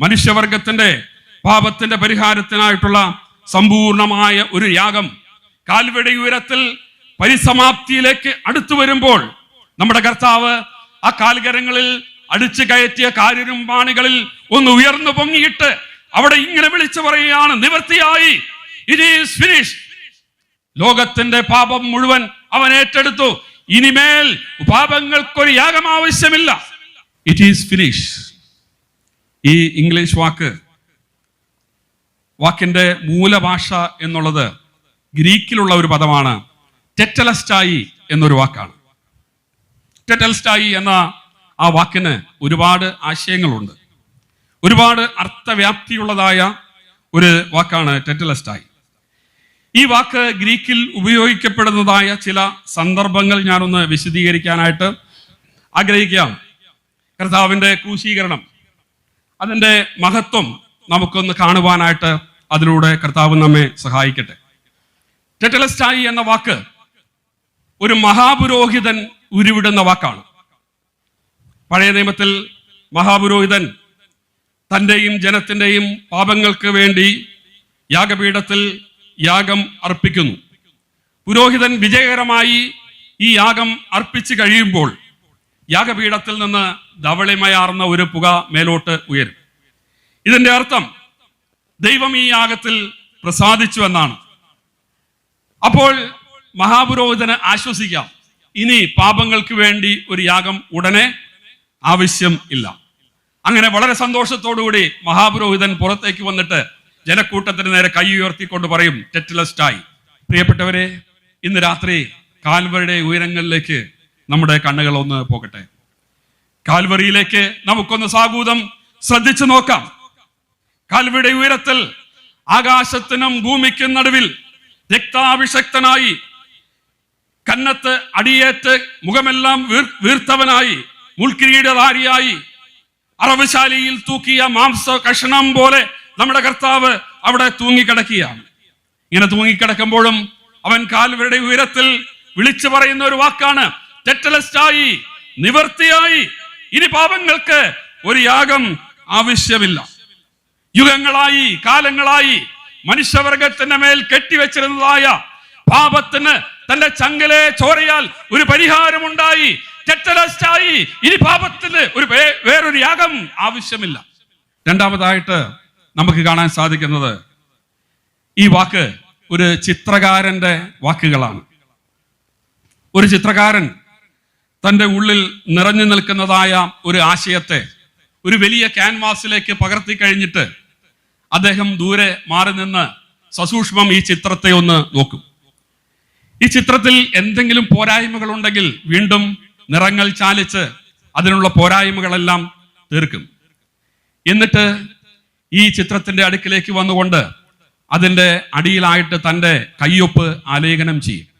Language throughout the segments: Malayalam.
മനുഷ്യവർഗത്തിന്റെ പാപത്തിന്റെ പരിഹാരത്തിനായിട്ടുള്ള സമ്പൂർണമായ ഒരു യാഗം. കാൽവെടി ഉയരത്തിൽ പരിസമാപ്തിയിലേക്ക് അടുത്തു വരുമ്പോൾ നമ്മുടെ കർത്താവ് ആ കാൽകരങ്ങളിൽ അടിച്ചു കയറ്റിയ കാര്യരും പാണികളിൽ ഒന്ന് ഉയർന്നു പൊങ്ങിയിട്ട് അവിടെ ഇങ്ങനെ വിളിച്ചു പറയുകയാണ് നിവൃത്തിയായി. ഇറ്റ് ഈസ് ഫിനിഷ് ലോകത്തിന്റെ പാപം മുഴുവൻ അവൻ ഏറ്റെടുത്തു. ഇനിമേൽ പാപങ്ങൾക്കൊരു യാഗം ആവശ്യമില്ല. ഇറ്റ് ഈസ് ഫിനിഷ് ഈ ഇംഗ്ലീഷ് വാക്ക് വാക്കിന്റെ മൂലഭാഷ എന്നുള്ളത് ഗ്രീക്കിലുള്ള ഒരു പദമാണ് ടെറ്റലസ്റ്റായി എന്നൊരു വാക്കാണ്. ടെറ്റൽസ്റ്റായി എന്ന ആ വാക്കിന് ഒരുപാട് ആശയങ്ങളുണ്ട്. ഒരുപാട് അർത്ഥവ്യാപ്തിയുള്ളതായ ഒരു വാക്കാണ് ടെറ്റലസ്റ്റായി. ഈ വാക്ക് ഗ്രീക്കിൽ ഉപയോഗിക്കപ്പെടുന്നതായ ചില സന്ദർഭങ്ങൾ ഞാനൊന്ന് വിശദീകരിക്കാനായിട്ട് ആഗ്രഹിക്കാം കർത്താവിന്റെ ക്രൂശീകരണം അതിന്റെ മഹത്വം നമുക്കൊന്ന് കാണുവാനായിട്ട് അതിലൂടെ കർത്താവ് നമ്മെ സഹായിക്കട്ടെ. ടെറ്റലസ്റ്റായി എന്ന വാക്ക് ഒരു മഹാപുരോഹിതൻ ഉരുവിടുന്ന വാക്കാണ്. പഴയ നിയമത്തിൽ മഹാപുരോഹിതൻ തന്റെയും ജനത്തിന്റെയും പാപങ്ങൾക്ക് വേണ്ടി യാഗപീഠത്തിൽ യാഗം അർപ്പിക്കുന്നു. പുരോഹിതൻ വിജയകരമായി ഈ യാഗം അർപ്പിച്ചു കഴിയുമ്പോൾ യാഗപീഠത്തിൽ നിന്ന് ധവളിമയാർന്ന ഒരു പുക മേലോട്ട് ഉയരും. ഇതിന്റെ അർത്ഥം ദൈവം ഈ യാഗത്തിൽ പ്രസാദിച്ചു എന്നാണ് അപ്പോൾ മഹാപുരോഹിതന് ആശ്വസിക്കാം. ഇനി പാപങ്ങൾക്ക് വേണ്ടി ഒരു യാഗം ഉടനെ ആവശ്യം ഇല്ല. അങ്ങനെ വളരെ സന്തോഷത്തോടുകൂടി മഹാപുരോഹിതൻ പുറത്തേക്ക് വന്നിട്ട് ജനക്കൂട്ടത്തിന് നേരെ കൈ ഉയർത്തിക്കൊണ്ട് പറയും ടെറ്റലസ്റ്റായി പ്രിയപ്പെട്ടവരെ ഇന്ന് രാത്രി കാൽവരുടെ ഉയരങ്ങളിലേക്ക് നമ്മുടെ കണ്ണുകൾ ഒന്ന് പോകട്ടെ. കാൽവറിയിലേക്ക് നമുക്കൊന്ന് സാഗൂതം ശ്രദ്ധിച്ചു നോക്കാം. കാൽവയുടെ ഉയരത്തിൽ ആകാശത്തിനും ഭൂമിക്കും നടുവിൽ രക്താഭിഷക്തനായി കന്നത്ത് അടിയേറ്റ് മുഖമെല്ലാം വീർത്തവനായി മുൾക്കിരീടധാരിയായി അറവശാലിയിൽ തൂക്കിയ മാംസ കഷണം പോലെ നമ്മുടെ കർത്താവ് അവിടെ തൂങ്ങിക്കിടക്കുകയാണ്. ഇങ്ങനെ തൂങ്ങിക്കിടക്കുമ്പോഴും അവൻ കാൽവരുടെ ഉയരത്തിൽ വിളിച്ചു പറയുന്ന ഒരു വാക്കാണ് ടെറ്റലസ്റ്റായി നിവർത്തിയായി. ഇനി പാപങ്ങൾക്ക് ഒരു യാഗം ആവശ്യമില്ല. യുഗങ്ങളായി കാലങ്ങളായി മനുഷ്യവർഗത്തിന്റെ മേൽ കെട്ടിവെച്ചിരുന്നതായ പാപത്തിന് തന്റെ ചങ്കലെ ചോരയാൽ ഒരു പരിഹാരമുണ്ടായി. ടെറ്റലസ്റ്റായി ഇനി പാപത്തിന് ഒരു വേറൊരു യാഗം ആവശ്യമില്ല. രണ്ടാമതായിട്ട് നമുക്ക് കാണാൻ സാധിക്കുന്നത് ഈ വാക്ക് ഒരു ചിത്രകാരന്റെ വാക്കുകളാണ്. ഒരു ചിത്രകാരൻ തന്റെ ഉള്ളിൽ നിറഞ്ഞു നിൽക്കുന്നതായ ഒരു ആശയത്തെ ഒരു വലിയ ക്യാൻവാസിലേക്ക് പകർത്തി കഴിഞ്ഞിട്ട് അദ്ദേഹം ദൂരെ മാറി നിന്ന് സസൂക്ഷ്മം ഈ ചിത്രത്തെ ഒന്ന് നോക്കും. ഈ ചിത്രത്തിൽ എന്തെങ്കിലും പോരായ്മകൾ ഉണ്ടെങ്കിൽ വീണ്ടും നിറങ്ങൾ ചാലിച്ച് അതിനുള്ള പോരായ്മകളെല്ലാം തീർക്കും. എന്നിട്ട് ഈ ചിത്രത്തിന്റെ അടുക്കിലേക്ക് വന്നുകൊണ്ട് അതിന്റെ അടിയിലായിട്ട് തന്റെ കയ്യൊപ്പ് ആലേഖനം ചെയ്യും.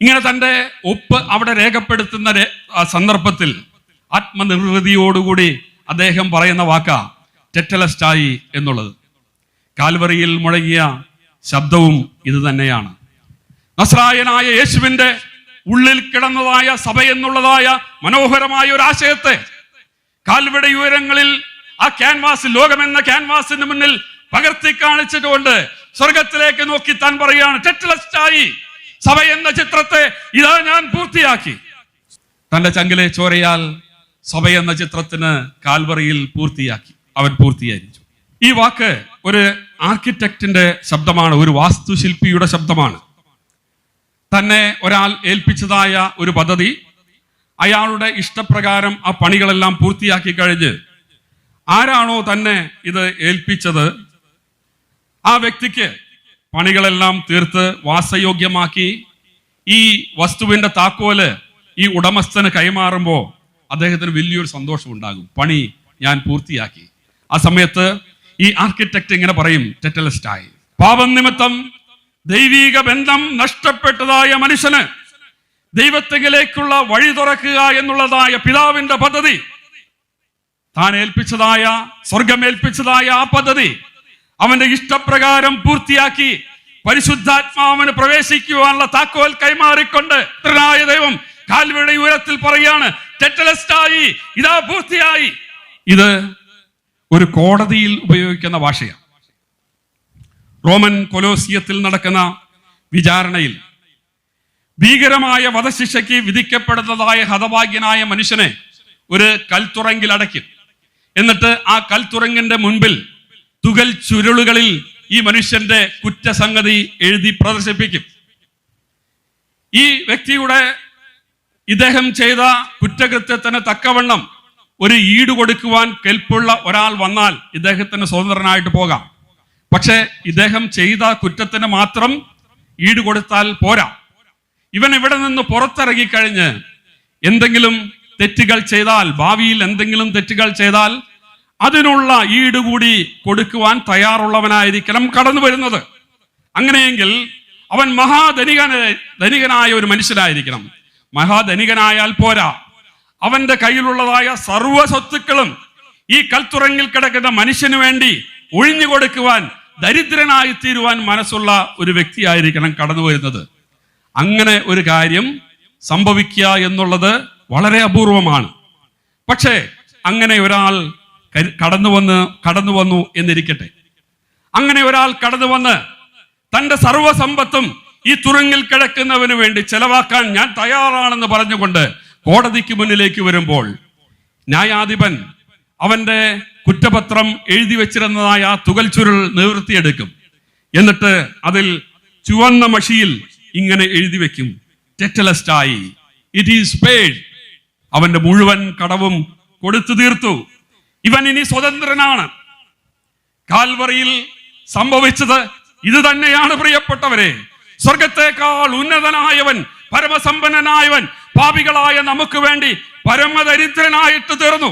ഇങ്ങനെ തന്റെ ഒപ്പ് അവിടെ രേഖപ്പെടുത്തുന്ന സന്ദർഭത്തിൽ ആത്മനിർവൃതിയോടുകൂടി അദ്ദേഹം പറയുന്ന വാക്ക ടെറ്റലസ്റ്റായി എന്നുള്ളത്. കാൽവറിയിൽ മുഴങ്ങിയ ശബ്ദവും ഇത് തന്നെയാണ്. നസ്രായനായ യേശുവിന്റെ ഉള്ളിൽ കിടന്നതായ സഭ എന്നുള്ളതായ മനോഹരമായ ഒരു ആശയത്തെ കാൽവട ഉയരങ്ങളിൽ ആ ക്യാൻവാസ് ലോകമെന്ന ക്യാൻവാസിന് മുന്നിൽ പകർത്തി കാണിച്ചിട്ടുകൊണ്ട് സ്വർഗത്തിലേക്ക് നോക്കി താൻ പറയുകയാണ് ടെറ്റലസ്റ്റായി സഭ എന്ന ചിത്രത്തെ ഇതാ ഞാൻ പൂർത്തിയാക്കി. തന്റെ ചങ്കിലെ ചോരയാൽ സഭ എന്ന ചിത്രത്തിന് കാൽവറിയിൽ പൂർത്തിയാക്കി. അവൻ പൂർത്തീകരിച്ചു. ഈ വാക്ക് ഒരു ആർക്കിടെക്റ്റിന്റെ ശബ്ദമാണ് ഒരു വാസ്തുശില്പിയുടെ ശബ്ദമാണ്. തന്നെ ഒരാൾ ഏൽപ്പിച്ചതായ ഒരു പദ്ധതി അയാളുടെ ഇഷ്ടപ്രകാരം ആ പണികളെല്ലാം പൂർത്തിയാക്കി കഴിഞ്ഞ് ആരാണോ തന്നെ ഇത് ഏൽപ്പിച്ചത് ആ വ്യക്തിക്ക് പണികളെല്ലാം തീർത്ത് വാസയോഗ്യമാക്കി ഈ വസ്തുവിന്റെ താക്കോൽ ഈ ഉടമസ്ഥന് കൈമാറുമ്പോൾ അദ്ദേഹത്തിന് വലിയൊരു സന്തോഷം ഉണ്ടാകും പണി ഞാൻ പൂർത്തിയാക്കി. ആ സമയത്ത് ഈ ആർക്കിടെക്ട് ഇങ്ങനെ പറയും ടെറ്റലിസ്റ്റായി പാപം നിമിത്തം ദൈവീക ബന്ധം നഷ്ടപ്പെട്ടതായ മനുഷ്യന് ദൈവത്തിലേക്കുള്ള വഴി തുറക്കുക എന്നുള്ളതായ പിതാവിന്റെ പദ്ധതി താൻ ഏൽപ്പിച്ചതായ സ്വർഗം ഏൽപ്പിച്ചതായ ആ പദ്ധതി അവന്റെ ഇഷ്ടപ്രകാരം പൂർത്തിയാക്കി പരിശുദ്ധാത്മാവിന് പ്രവേശിക്കുവാനുള്ള താക്കോൽ കൈമാറിക്കൊണ്ട് പുത്രനായ ദൈവം കാൽവയുടെ ഉയരത്തിൽ പറയാണ് ടെറ്റലസ്റ്റായി ഇതാ പൂർത്തിയായി. ഇത് ഒരു കോടതിയിൽ ഉപയോഗിക്കുന്ന ഭാഷയാണ്. റോമൻ കൊലോസിയത്തിൽ നടക്കുന്ന വിചാരണയിൽ ഭീകരമായ വധശിക്ഷയ്ക്ക് വിധിക്കപ്പെടുന്നതായ ഹതഭാഗ്യനായ മനുഷ്യനെ ഒരു കൽത്തുറങ്കിൽ അടയ്ക്കും. എന്നിട്ട് ആ കൽത്തുറങ്ങിന്റെ മുൻപിൽ തുകൽ ചുരുളുകളിൽ ഈ മനുഷ്യന്റെ കുറ്റസംഗതി എഴുതി പ്രദർശിപ്പിക്കും. ഈ വ്യക്തിയുടെ ഇദ്ദേഹം ചെയ്ത കുറ്റകൃത്യത്തിന് തക്കവണ്ണം ഒരു ഈട് കൊടുക്കുവാൻ കെൽപ്പുള്ള ഒരാൾ വന്നാൽ ഇദ്ദേഹത്തിന് സ്വതന്ത്രനായിട്ട് പോകാം. പക്ഷേ ഇദ്ദേഹം ചെയ്ത കുറ്റത്തിന് മാത്രം ഈട് കൊടുത്താൽ പോരാ. ഇവൻ ഇവിടെ നിന്ന് പുറത്തിറങ്ങിക്കഴിഞ്ഞ് എന്തെങ്കിലും തെറ്റുകൾ ചെയ്താൽ ഭാവിയിൽ എന്തെങ്കിലും തെറ്റുകൾ ചെയ്താൽ അതിനുള്ള ഈട് കൂടി കൊടുക്കുവാൻ തയ്യാറുള്ളവനായിരിക്കണം കടന്നു വരുന്നത്. അങ്ങനെയെങ്കിൽ അവൻ മഹാധനികന ധനികനായ ഒരു മനുഷ്യനായിരിക്കണം. മഹാധനികനായാൽ പോരാ. അവന്റെ കയ്യിലുള്ളതായ സർവ സ്വത്തുക്കളും ഈ കൽത്തുറങ്ങിൽ കിടക്കുന്ന മനുഷ്യന് വേണ്ടി ഒഴിഞ്ഞു കൊടുക്കുവാൻ ദരിദ്രനായി തീരുവാൻ മനസ്സുള്ള ഒരു വ്യക്തിയായിരിക്കണം കടന്നു വരുന്നത്. അങ്ങനെ ഒരു കാര്യം സംഭവിക്കുക എന്നുള്ളത് വളരെ അപൂർവമാണ്. പക്ഷേ അങ്ങനെ ഒരാൾ കടന്നു വന്ന് കടന്നു വന്നു എന്നിരിക്കട്ടെ. അങ്ങനെ ഒരാൾ കടന്നു വന്ന് തന്റെ സർവസമ്പത്തും ഈ തുറങ്ങിൽ കിടക്കുന്നവന് വേണ്ടി ചെലവാക്കാൻ ഞാൻ തയ്യാറാണെന്ന് പറഞ്ഞുകൊണ്ട് കോടതിക്ക് മുന്നിലേക്ക് വരുമ്പോൾ ന്യായാധിപൻ അവന്റെ കുറ്റപത്രം എഴുതി വെച്ചിരുന്നതായ ആ തുകൽ ചുരുൾ നിവൃത്തിയെടുക്കും. എന്നിട്ട് അതിൽ ചുവന്ന മഷിയിൽ ഇങ്ങനെ എഴുതി വെക്കും. ടെറ്റലസ്റ്റായി ഇറ്റ് ഈസ് പെയ്ഡ് അവന്റെ മുഴുവൻ കടവും കൊടുത്തു തീർത്തു. ഇവൻ ഇനി സ്വതന്ത്രനാണ്. കാൽവറിയിൽ സംഭവിച്ചത് ഇത് തന്നെയാണ് പ്രിയപ്പെട്ടവരെ. സ്വർഗത്തെക്കാൾ ഉന്നതനായവൻ പരമസമ്പന്നനായവൻ പാപികളായ നമുക്ക് വേണ്ടി പരമദരിദ്രനായിട്ട് തീർന്നു.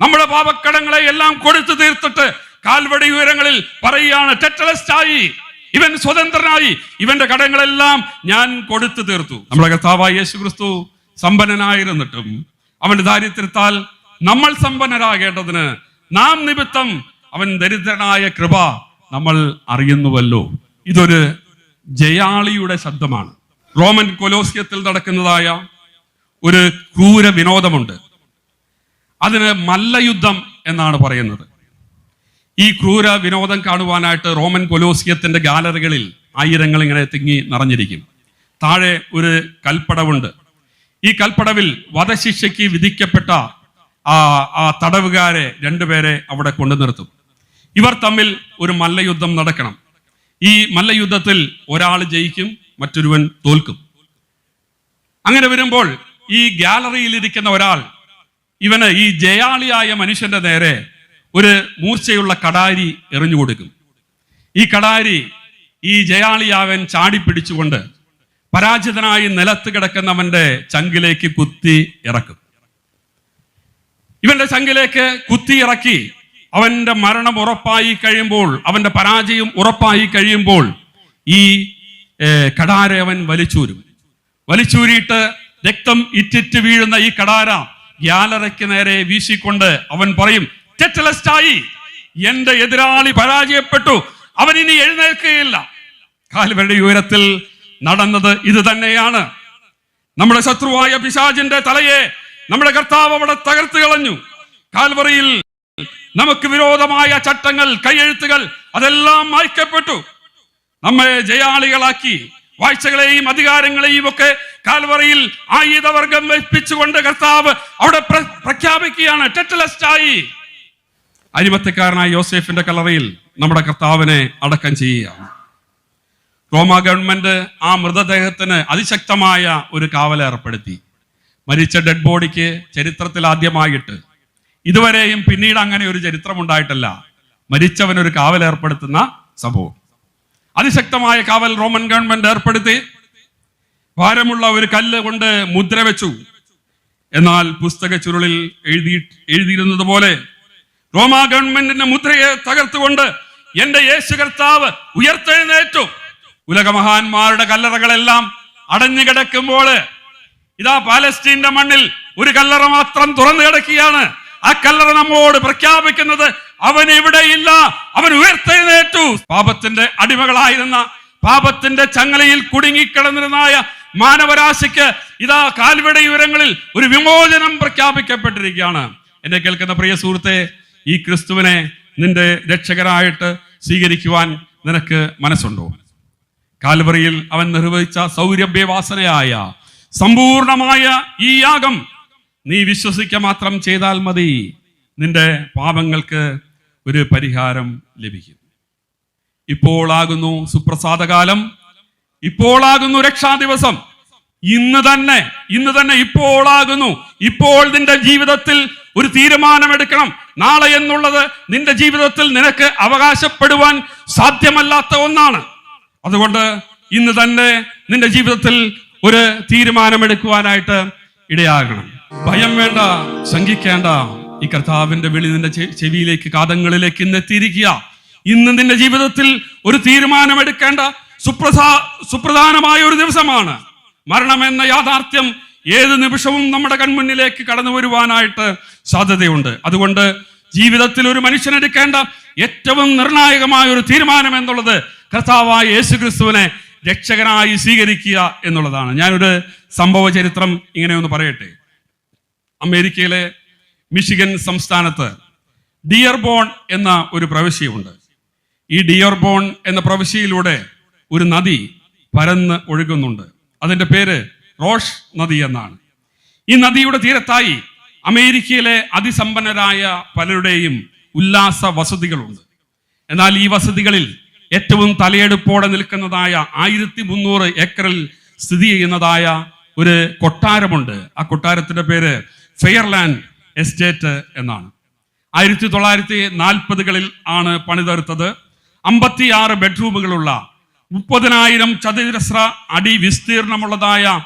നമ്മുടെ പാപക്കടങ്ങളെ എല്ലാം കൊടുത്തു തീർത്തിട്ട് കാൽവടി ഉയരങ്ങളിൽ പറയുകയാണ് ടെറ്റലസ്റ്റായി ഇവൻ സ്വതന്ത്രനായി ഇവന്റെ കടങ്ങളെല്ലാം ഞാൻ കൊടുത്തു തീർത്തു. നമ്മുടെ കർത്താവായ യേശു ക്രിസ്തു സമ്പന്നനായിരുന്നിട്ടും അവന്റെ ദാരിദ്ര്യത്താൽ നമ്മൾ സമ്പന്നരാകേണ്ടതിന് നാം നിമിത്തം അവൻ ദരിദ്രനായ കൃപ നമ്മൾ അറിയുന്നുവല്ലോ. ഇതൊരു ജയാളിയുടെ ശബ്ദമാണ്. റോമൻ കൊലോസ്യത്തിൽ നടക്കുന്നതായ ഒരു ക്രൂര വിനോദമുണ്ട്. അതിന് മല്ലയുദ്ധം എന്നാണ് പറയുന്നത്. ഈ ക്രൂര വിനോദം കാണുവാനായിട്ട് റോമൻ കൊലോസിയത്തിന്റെ ഗാലറികളിൽ ആയിരങ്ങൾ ഇങ്ങനെ തിങ്ങി നിറഞ്ഞിരിക്കും. താഴെ ഒരു കൽപ്പടവുണ്ട്. ഈ കൽപ്പടവിൽ വധശിക്ഷയ്ക്ക് വിധിക്കപ്പെട്ട ആ ആ തടവുകാരെ രണ്ടുപേരെ അവിടെ കൊണ്ടു നിർത്തും. ഇവർ തമ്മിൽ ഒരു മല്ലയുദ്ധം നടക്കണം. ഈ മല്ലയുദ്ധത്തിൽ ഒരാൾ ജയിക്കും മറ്റൊരുവൻ തോൽക്കും. അങ്ങനെ വരുമ്പോൾ ഈ ഗാലറിയിൽ ഇരിക്കുന്ന ഒരാൾ ഇവന് ഈ ജയാളിയായ മനുഷ്യന്റെ നേരെ ഒരു മൂർച്ചയുള്ള കടാരി എറിഞ്ഞു കൊടുക്കും. ഈ കടാരി ഈ ജയാളിയാവൻ ചാടി പിടിച്ചുകൊണ്ട് പരാജിതനായി നിലത്ത് കിടക്കുന്നവന്റെ ചങ്കിലേക്ക് കുത്തി ഇറക്കും. ഇവന്റെ ചങ്കിലേക്ക് കുത്തി ഇറക്കി. അവന്റെ മരണം ഉറപ്പായി കഴിയുമ്പോൾ അവന്റെ പരാജയം ഉറപ്പായി കഴിയുമ്പോൾ ഈ കടാര അവൻ വലിച്ചൂരും. വലിച്ചൂരിയിട്ട് രക്തം ഇറ്റിറ്റ് വീഴുന്ന ഈ കടാര ഗ്യാലറയ്ക്ക് നേരെ വീശിക്കൊണ്ട് അവൻ പറയും "ടെറ്റലസ്റ്റായി എന്റെ എതിരാളി പരാജയപ്പെട്ടു. അവൻ ഇനി എഴുന്നേൽക്കുകയില്ല. കാൽവരുടെ ഉയരത്തിൽ നടന്നത് ഇത് തന്നെയാണ് നമ്മുടെ ശത്രുവായ പിശാജിന്റെ തലയെ നമ്മുടെ കർത്താവ് അവിടെ തകർത്ത് കളഞ്ഞു. കാൽവറിയിൽ നമുക്ക് വിരോധമായ ചട്ടങ്ങൾ കൈയെഴുത്തുകൾ അതെല്ലാം മായ്ക്കപ്പെട്ടു. നമ്മെ ജയാളികളാക്കി വാഴ്ചകളെയും അധികാരങ്ങളെയും ഒക്കെ കാൽവറിയിൽ ആയുധവർഗം വെപ്പിച്ചുകൊണ്ട് കർത്താവ് അവിടെ പ്ര- പ്രഖ്യാപിക്കുകയാണ്. ടെറ്റലസ്റ്റായി അരിമത്തക്കാരനായ യോസേഫിന്റെ കലറയിൽ നമ്മുടെ കർത്താവിനെ അടക്കം ചെയ്യുകയാണ്. റോമ ഗവൺമെന്റ് ആ മൃതദേഹത്തിന് അതിശക്തമായ ഒരു കാവൽ ഏർപ്പെടുത്തി. മരിച്ച ഡെഡ് ബോഡിക്ക് ചരിത്രത്തിൽ ആദ്യമായിട്ട്. ഇതുവരെയും പിന്നീട് അങ്ങനെ ഒരു ചരിത്രം ഉണ്ടായിട്ടല്ല മരിച്ചവനൊരു കാവൽ ഏർപ്പെടുത്തുന്ന സംഭവം. അതിശക്തമായ കാവൽ റോമൻ ഗവൺമെന്റ് ഏർപ്പെടുത്തി. ഭാരമുള്ള ഒരു കല്ല് കൊണ്ട് മുദ്ര വെച്ചു. എന്നാൽ പുസ്തക ചുരുളിൽ എഴുതി എഴുതിയിരുന്നത് പോലെ റോമാ ഗവൺമെന്റിന്റെ മുദ്രയെ തകർത്തുകൊണ്ട് എന്റെ യേശു കർത്താവ് ഉയർത്തെഴുന്നേറ്റു. ഉലകമഹാന്മാരുടെ കല്ലറകളെല്ലാം അടഞ്ഞു കിടക്കുമ്പോൾ ഇതാ പാലസ്റ്റീന്റെ മണ്ണിൽ ഒരു കല്ലറ മാത്രം തുറന്നു കിടക്കുകയാണ്. ആ കല്ലറ നമ്മോട് പ്രഖ്യാപിക്കുന്നത് അവൻ ഇവിടെയില്ല അവൻ ഉയർത്തെഴുന്നേറ്റു. പാപത്തിന്റെ അടിമകളായിരുന്ന പാപത്തിന്റെ ചങ്ങലയിൽ കുടുങ്ങിക്കിടന്നിരുന്നായ മാനവരാശിക്ക് ഇതാ കാൽവിട ഉയരങ്ങളിൽ ഒരു വിമോചനം പ്രഖ്യാപിക്കപ്പെട്ടിരിക്കുകയാണ്. എന്നെ കേൾക്കുന്ന പ്രിയ സുഹൃത്തെ ഈ ക്രിസ്തുവിനെ നിന്റെ രക്ഷകരായിട്ട് സ്വീകരിക്കുവാൻ നിനക്ക് മനസ്സുണ്ടോ? കാൽവറിയിൽ അവൻ നിർവഹിച്ച സൗരഭ്യവാസനയായ സമ്പൂർണമായ ഈ യാഗം നീ വിശ്വസിക്ക മാത്രം ചെയ്താൽ മതി. നിന്റെ പാപങ്ങൾക്ക് ഒരു പരിഹാരം ലഭിക്കും. ഇപ്പോളാകുന്നു സുപ്രസാദകാലം. ഇപ്പോളാകുന്നു രക്ഷാദിവസം. ഇന്ന് തന്നെ ഇന്ന് തന്നെ ഇപ്പോളാകുന്നു. ഇപ്പോൾ നിന്റെ ജീവിതത്തിൽ ഒരു തീരുമാനമെടുക്കണം. നാളെ എന്നുള്ളത് നിന്റെ ജീവിതത്തിൽ നിനക്ക് അവകാശപ്പെടുവാൻ സാധ്യമല്ലാത്ത ഒന്നാണ്. അതുകൊണ്ട് ഇന്ന് തന്നെ നിന്റെ ജീവിതത്തിൽ ഒരു തീരുമാനമെടുക്കുവാനായിട്ട് ഇടയാകണം. ഭയം വേണ്ട ശങ്കിക്കേണ്ട. ഈ കർത്താവിന്റെ വിളി നിന്റെ ചെവിയിലേക്ക് കാതങ്ങളിലേക്ക് ഇന്ന് എത്തിയിരിക്കുക. ഇന്ന് നിന്റെ ജീവിതത്തിൽ ഒരു തീരുമാനമെടുക്കേണ്ട സുപ്രധാ സുപ്രധാനമായ ഒരു ദിവസമാണ്. മരണം എന്ന യാഥാർത്ഥ്യം ഏത് നിമിഷവും നമ്മുടെ കൺമുന്നിലേക്ക് കടന്നു വരുവാനായിട്ട് സാധ്യതയുണ്ട്. അതുകൊണ്ട് ജീവിതത്തിൽ ഒരു മനുഷ്യനെടുക്കേണ്ട ഏറ്റവും നിർണായകമായ ഒരു തീരുമാനം എന്നുള്ളത് കർത്താവായ യേശു ക്രിസ്തുവിനെ രക്ഷകനായി സ്വീകരിക്കുക എന്നുള്ളതാണ്. ഞാനൊരു സംഭവ ചരിത്രം ഇങ്ങനെ ഒന്ന് പറയട്ടെ. അമേരിക്കയിലെ മിഷിഗൻ സംസ്ഥാനത്ത് ഡിയർബോൺ എന്ന ഒരു പ്രവിശ്യയുണ്ട്. ഈ ഡിയർ ബോൺ എന്ന പ്രവിശ്യയിലൂടെ ഒരു നദി പരന്ന് ഒഴുകുന്നുണ്ട്. അതിന്റെ പേര് റോഷ് നദി എന്നാണ്. ഈ നദിയുടെ തീരത്തായി അമേരിക്കയിലെ അതിസമ്പന്നരായ പലരുടെയും ഉല്ലാസ വസതികളുണ്ട്. എന്നാൽ ഈ വസതികളിൽ ഏറ്റവും തലയെടുപ്പോടെ നിൽക്കുന്നതായ ആയിരത്തി മുന്നൂറ് ഏക്കറിൽ സ്ഥിതി ചെയ്യുന്നതായ ഒരു കൊട്ടാരമുണ്ട്. ആ കൊട്ടാരത്തിന്റെ പേര് ഫെയർലാൻഡ് എസ്റ്റേറ്റ് എന്നാണ്. ആയിരത്തി തൊള്ളായിരത്തി നാൽപ്പതുകളിൽ ആണ് പണിതീർത്തത് അമ്പത്തിയാറ് ബെഡ്റൂമുകളുള്ള മുപ്പതിനായിരം ചതുരശ്ര അടി വിസ്തീർണമുള്ളതായ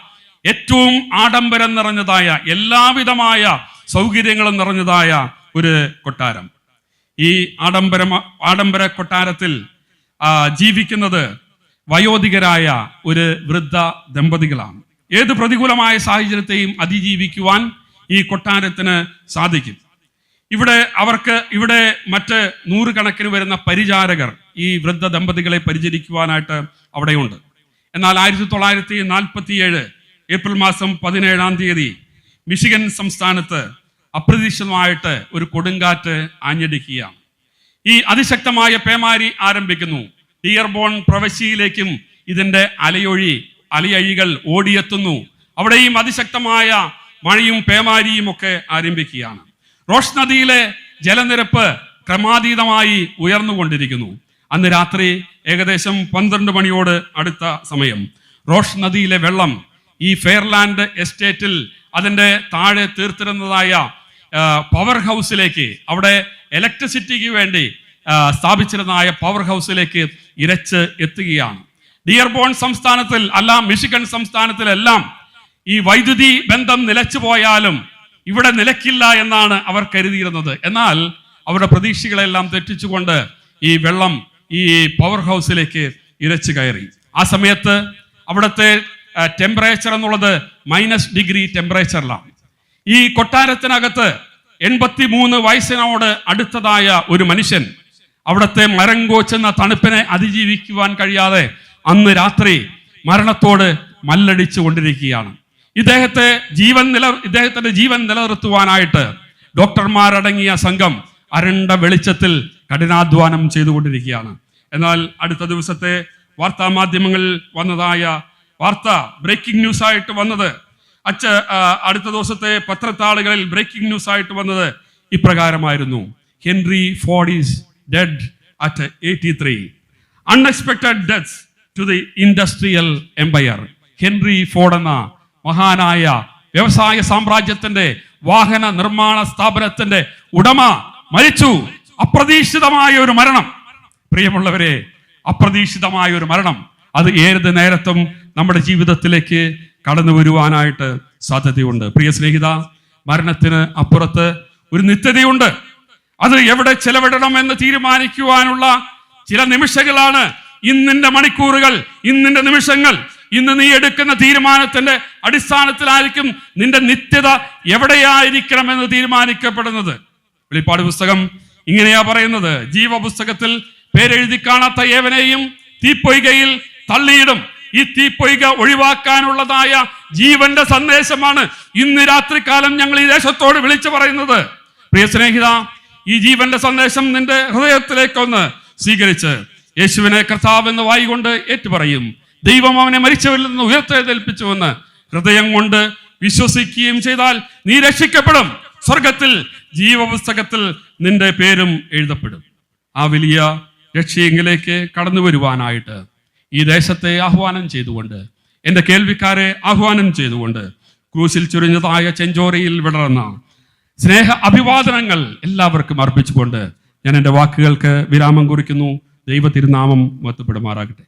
ഏറ്റവും ആഡംബരം നിറഞ്ഞതായ എല്ലാവിധമായ സൗകര്യങ്ങളും നിറഞ്ഞതായ ഒരു കൊട്ടാരം. ഈ ആഡംബര ആഡംബര കൊട്ടാരത്തിൽ ജീവിക്കുന്നത് വയോധികരായ ഒരു വൃദ്ധ ദമ്പതികളാണ്. ഏത് പ്രതികൂലമായ സാഹചര്യത്തെയും അതിജീവിക്കുവാൻ ഈ കൊട്ടാരത്തിന് സാധിക്കും. ഇവിടെ അവർക്ക് ഇവിടെ മറ്റ് നൂറുകണക്കിന് വരുന്ന പരിചാരകർ ഈ വൃദ്ധ ദമ്പതികളെ പരിചരിക്കുവാനായിട്ട് അവിടെയുണ്ട്. എന്നാൽ ആയിരത്തി തൊള്ളായിരത്തി നാൽപ്പത്തി ഏഴ് ഏപ്രിൽ മാസം പതിനേഴാം തീയതി മിഷിഗൻ സംസ്ഥാനത്ത് അപ്രതീക്ഷിതമായിട്ട് ഒരു കൊടുങ്കാറ്റ് ആഞ്ഞടിക്കുകയാണ്. ഈ അതിശക്തമായ പേമാരി ആരംഭിക്കുന്നു. ഡിയർബോൺ പ്രവശ്യയിലേക്കും ഇതിന്റെ അലയൊഴി അലയഴികൾ ഓടിയെത്തുന്നു. അവിടെയും അതിശക്തമായ മഴയും പേമാരിയും ഒക്കെ ആരംഭിക്കുകയാണ്. റോഷ് നദിയിലെ ജലനിരപ്പ് ക്രമാതീതമായി ഉയർന്നുകൊണ്ടിരിക്കുന്നു. അന്ന് രാത്രി ഏകദേശം പന്ത്രണ്ട് മണിയോട് അടുത്ത സമയം. റോഷ് നദിയിലെ വെള്ളം ഈ ഫെയർലാൻഡ് എസ്റ്റേറ്റിൽ അതിന്റെ താഴെ തീർത്തിരുന്നതായ പവർ ഹൗസിലേക്ക് അവിടെ ഇലക്ട്രിസിറ്റിക്ക് വേണ്ടി സ്ഥാപിച്ചിരുന്നതായ പവർ ഹൗസിലേക്ക് ഇരച്ച് എത്തുകയാണ്. ഡിയർബോൺ സംസ്ഥാനത്തിൽ അല്ല മിഷിഗൺ സംസ്ഥാനത്തിലെല്ലാം ഈ വൈദ്യുതി ബന്ധം നിലച്ചു പോയാലും ഇവിടെ നിലക്കില്ല എന്നാണ് അവർ കരുതിയിരുന്നത്. എന്നാൽ അവരുടെ പ്രതീക്ഷകളെല്ലാം തെറ്റിച്ചുകൊണ്ട് ഈ വെള്ളം ഈ പവർ ഹൗസിലേക്ക് ഇരച്ചു കയറി. ആ സമയത്ത് അവിടുത്തെ ടെമ്പറേച്ചർ എന്നുള്ളത് മൈനസ് ഡിഗ്രി ടെമ്പറേച്ചറിലാണ് ഈ കൊട്ടാരത്തിനകത്ത് എൺപത്തി മൂന്ന് വയസ്സിനോട് അടുത്തതായ ഒരു മനുഷ്യൻ അവിടുത്തെ മരം കോച്ചുന്ന തണുപ്പിനെ അതിജീവിക്കുവാൻ കഴിയാതെ അന്ന് രാത്രി മരണത്തോട് മല്ലടിച്ചു കൊണ്ടിരിക്കുകയാണ്. ഇദ്ദേഹത്തെ ജീവൻ നില ഇദ്ദേഹത്തിന്റെ ജീവൻ നിലനിർത്തുവാനായിട്ട് ഡോക്ടർമാരടങ്ങിയ സംഘം അരണ്ട വെളിച്ചത്തിൽ കഠിനാധ്വാനം ചെയ്തുകൊണ്ടിരിക്കുകയാണ്. എന്നാൽ അടുത്ത ദിവസത്തെ വാർത്താ മാധ്യമങ്ങളിൽ വന്നതായ വാർത്ത ബ്രേക്കിംഗ് ന്യൂസ് ആയിട്ട് വന്നത് അച്ഛ അടുത്ത ദിവസത്തെ പത്രത്താളുകളിൽ ബ്രേക്കിംഗ് ന്യൂസ് ആയിട്ട് വന്നത് ഇപ്രകാരമായിരുന്നു. Henry Ford dead at eighty three unexpected death to the industrial empire Henry Ford എന്ന മഹാനായ വ്യവസായ സാമ്രാജ്യത്തിന്റെ വാഹന നിർമ്മാണ സ്ഥാപനത്തിന്റെ ഉടമ മരിച്ചു. അപ്രതീക്ഷിതമായ ഒരു മരണം. പ്രിയമുള്ളവരെ അപ്രതീക്ഷിതമായ ഒരു മരണം. അത് ഏത് നേരത്തും നമ്മുടെ ജീവിതത്തിലേക്ക് കടന്നു വരുവാനായിട്ട് സാധ്യതയുണ്ട്. പ്രിയ സ്നേഹിത മരണത്തിന് അപ്പുറത്ത് ഒരു നിത്യതയുണ്ട്. അത് എവിടെ ചെലവിടണം എന്ന് തീരുമാനിക്കുവാനുള്ള ചില നിമിഷങ്ങളാണ് ഇന്നിന്റെ മണിക്കൂറുകൾ ഇന്നിന്റെ നിമിഷങ്ങൾ. ഇന്ന് നീ എടുക്കുന്ന തീരുമാനത്തിന്റെ അടിസ്ഥാനത്തിലായിരിക്കും നിന്റെ നിത്യത എവിടെയായിരിക്കണം എന്ന് തീരുമാനിക്കപ്പെടുന്നത്. വെളിപ്പാട് പുസ്തകം ഇങ്ങനെയാ പറയുന്നത്. ജീവപുസ്തകത്തിൽ പേരെഴുതി കാണാത്ത ഏവനെയും തീപ്പൊയ്കയിൽ തള്ളിയിടും. ഈ തീപ്പൊയ്ക ഒഴിവാക്കാനുള്ളതായ ജീവന്റെ സന്ദേശമാണ് ഇന്ന് രാത്രികാലം ഞങ്ങൾ ഈ ദേശത്തോട് വിളിച്ചു പറയുന്നത്. പ്രിയ സ്നേഹിത ഈ ജീവന്റെ സന്ദേശം നിന്റെ ഹൃദയത്തിലേക്കൊന്ന് സ്വീകരിച്ച് യേശുവിനെ കർത്താവ് എന്ന് വായികൊണ്ട് ഏറ്റുപറയും. ദൈവം അവനെ മരിച്ചവരിൽ നിന്ന് ഉയർത്തെഴുന്നേൽപ്പിച്ചുവെന്ന് ഹൃദയം കൊണ്ട് വിശ്വസിക്കുകയും ചെയ്താൽ നീ രക്ഷിക്കപ്പെടും. സ്വർഗത്തിൽ ജീവപുസ്തകത്തിൽ നിന്റെ പേരും എഴുതപ്പെടും. ആ വലിയ രക്ഷയെങ്കിലേക്ക് കടന്നു വരുവാനായിട്ട് ഈ ദേശത്തെ ആഹ്വാനം ചെയ്തുകൊണ്ട് എന്റെ കേൾവിക്കാരെ ആഹ്വാനം ചെയ്തുകൊണ്ട് ക്രൂശിൽ ചുരിഞ്ഞതായ ചെഞ്ചോറിയിൽ വിടർന്ന സ്നേഹ അഭിവാദനങ്ങൾ എല്ലാവർക്കും അർപ്പിച്ചുകൊണ്ട് ഞാൻ എന്റെ വാക്കുകൾക്ക് വിരാമം കുറിക്കുന്നു. ദൈവ തിരുനാമം മൊത്തപ്പെടുമാറാകട്ടെ